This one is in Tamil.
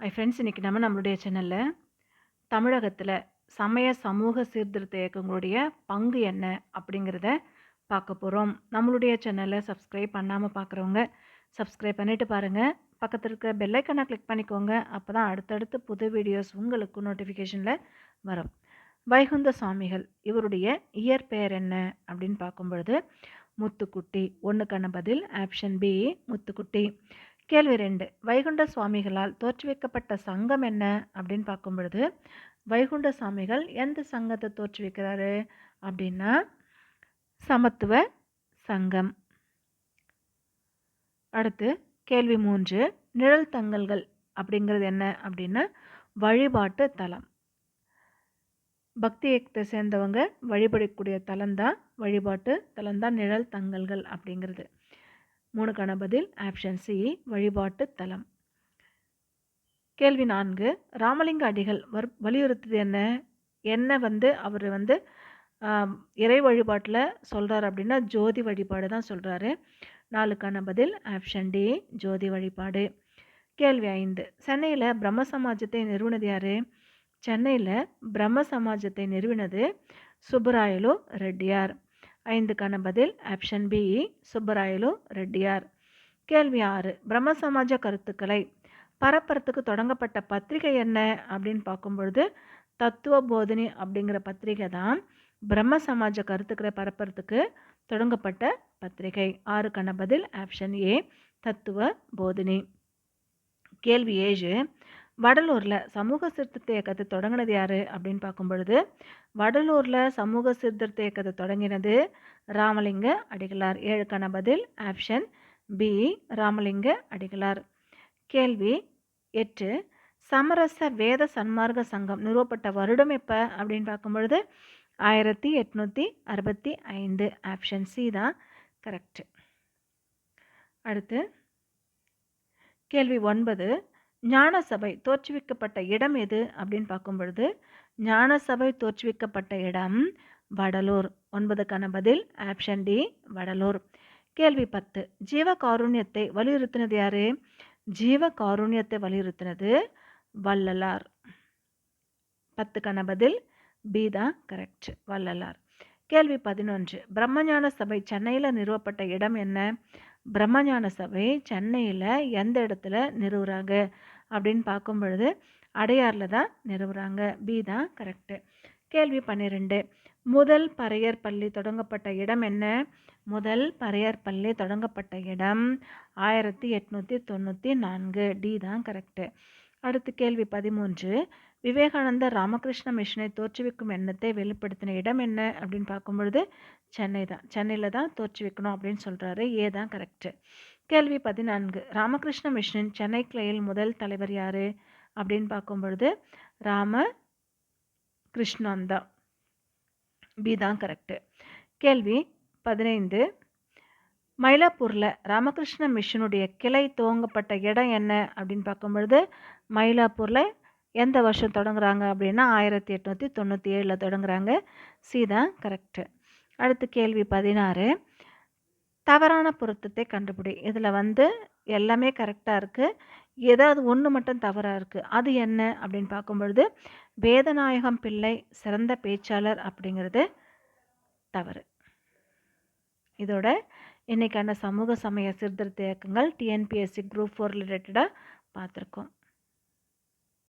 மை ஃப்ரெண்ட்ஸ் இன்றைக்கி நம்ம நம்மளுடைய சேனலில் தமிழகத்தில் சமய சமூக சீர்திருத்த இயக்கங்களுடைய பங்கு என்ன அப்படிங்கிறத பார்க்க போகிறோம் நம்மளுடைய சேனலை சப்ஸ்கிரைப் பண்ணாமல் பார்க்குறவங்க சப்ஸ்கிரைப் பண்ணிவிட்டு பாருங்கள் பக்கத்தில் இருக்க பெல்லைக்கனை கிளிக் பண்ணிக்கோங்க. அப்போ தான் அடுத்தடுத்து புது வீடியோஸ் உங்களுக்கு நோட்டிஃபிகேஷனில் வரும். வைகுந்த சுவாமிகள் இவருடைய இயற்பெயர் என்ன அப்படின்னு பார்க்கும்பொழுது முத்துக்குட்டி. ஒன்றுக்கான பதில் ஆப்ஷன் பி முத்துக்குட்டி. கேள்வி ரெண்டு. வைகுண்ட சுவாமிகளால் தோற்றுவிக்கப்பட்ட சங்கம் என்ன? அப்படின்னு பார்க்கும் பொழுது வைகுண்ட சுவாமிகள் எந்த சங்கத்தை தோற்றுவிக்கிறாரு? அப்படின்னா சமத்துவ சங்கம். அடுத்து கேள்வி மூன்று. நிழல் தங்கல்கள் அப்படிங்கிறது என்ன? அப்படின்னா வழிபாட்டு தலம். பக்தி இயக்கத்தை சேர்ந்தவங்க வழிபடக்கூடிய தலம்தான் வழிபாட்டு தலம்தான் நிழல் தங்கல்கள் அப்படிங்கிறது. மூணுக்கான பதில் ஆப்ஷன் சி வழிபாட்டு தலம். கேள்வி நான்கு ராமலிங்க அடிகள் வர் வலியுறுத்துது என்ன? என்ன வந்து அவர் வந்து இறை வழிபாட்டில் சொல்கிறார் அப்படின்னா ஜோதி வழிபாடு தான் சொல்கிறாரு நாலுக்கான பதில் ஆப்ஷன் டி ஜோதி வழிபாடு. கேள்வி ஐந்து சென்னையில் பிரம்ம சமாஜத்தை நிறுவனது யார்? சென்னையில் பிரம்ம சமாஜத்தை நிறுவினது சுப்பராயலு ரெட்டியார். ஐந்துக்கான பதில் ஆப்ஷன் பி சுப்பராயலு ரெட்டியார். கேள்வி ஆறு பிரம்ம சமாஜ கருத்துக்களை. பரப்புறத்துக்கு தொடங்கப்பட்ட பத்திரிகை என்ன? அப்படின்னு பார்க்கும்பொழுது தத்துவ போதினி அப்படிங்கிற பத்திரிகை தான் பிரம்ம சமாஜ கருத்துக்களை பரப்புறதுக்கு தொடங்கப்பட்ட பத்திரிகை. ஆறுக்கான பதில் ஆப்ஷன் ஏ தத்துவ போதினி. கேள்வி ஏழு வடலூரில் சமூக சீர்திருத்த இயக்கத்தை தொடங்கினது யார்? அப்படின்னு பார்க்கும் பொழுது வடலூரில் சமூக சீர்திருத்த இயக்கத்தை தொடங்கினது ராமலிங்க அடிகளார். ஏழுக்கான பதில் ஆப்ஷன் பி ராமலிங்க அடிகளார். கேள்வி எட்டு சமரச வேத சன்மார்க்க சங்கம் நிறுவப்பட்ட வருடம் எப்போ? அப்படின்னு பார்க்கும் பொழுது ஆயிரத்தி எட்நூற்றி அறுபத்தி ஐந்து. ஆப்ஷன் சி தான் கரெக்டு. அடுத்து கேள்வி ஒன்பது ஞான சபை தோற்றுவிக்கப்பட்ட இடம் எது அப்படின்னு பார்க்கும் பொழுது ஞானசபை தோற்றுவிக்கப்பட்ட இடம் வடலூர். ஒன்பதுக்கான பதில் ஆப்ஷன் டி வடலூர். கேள்வி பத்து. ஜீவ காருண்யத்தை வலியுறுத்தினது யாரு? ஜீவ காருண்யத்தை வலியுறுத்தினது வள்ளலார். பத்துக்கான பதில் பி தான் கரெக்ட் வள்ளலார். கேள்வி பதினொன்று. பிரம்மஞான சபை சென்னையில் நிறுவப்பட்ட இடம் என்ன? பிரம்மஞான சபை சென்னையில் எந்த இடத்துல நிறுவுறாங்க? அப்படின்னு பார்க்கும் பொழுது அடையாரில் தான் நிறுவுறாங்க. பி தான் கரெக்டு கேள்வி பன்னிரெண்டு. முதல் பறையர் பள்ளி தொடங்கப்பட்ட இடம் என்ன? முதல் பறையர் பள்ளி தொடங்கப்பட்ட இடம் ஆயிரத்தி எட்நூற்றி தொண்ணூற்றி நான்கு. டி தான் கரெக்டு அடுத்து கேள்வி பதிமூன்று. விவேகானந்தர் ராமகிருஷ்ண மிஷனை தோற்றுவிக்கும் எண்ணத்தை வெளிப்படுத்தின இடம் என்ன? அப்படின்னு பார்க்கும்பொழுது சென்னை தான். சென்னையில் தான் தோற்றுவிக்கணும் அப்படின்னு சொல்கிறாரு ஏ தான் கரெக்டு கேள்வி பதினான்கு. ராமகிருஷ்ண மிஷனின் சென்னை கிளையில் முதல் தலைவர் யார்? அப்படின்னு பார்க்கும்பொழுது ராம கிருஷ்ணாந்தா பி தான் கரெக்டு கேள்வி பதினைந்து. மயிலாப்பூரில் ராமகிருஷ்ண மிஷனுடைய கிளை துவங்கப்பட்ட இடம் என்ன? அப்படின்னு பார்க்கும்பொழுது மயிலாப்பூரில் எந்த வருஷம் தொடங்குறாங்க அப்படின்னா ஆயிரத்தி எட்நூற்றி தொண்ணூற்றி ஏழில் தொடங்குறாங்க. சி தான் கரெக்டு அடுத்து கேள்வி பதினாறு. தவறான பொருத்தத்தை கண்டுபிடி. இதில் வந்து எல்லாமே கரெக்டாக இருக்குது ஏதாவது ஒன்று மட்டும் தவறாக இருக்குது அது என்ன? அப்படின்னு பார்க்கும்பொழுது வேதநாயகம் பிள்ளை சிறந்த பேச்சாளர் அப்படிங்கிறது தவறு. இதோட இன்றைக்கான சமூக சமய சீர்திருத்த இயக்கங்கள் டிஎன்பிஎஸ்சி குரூப் ஃபோர் ரிலேட்டடாக பார்த்துருக்கோம்.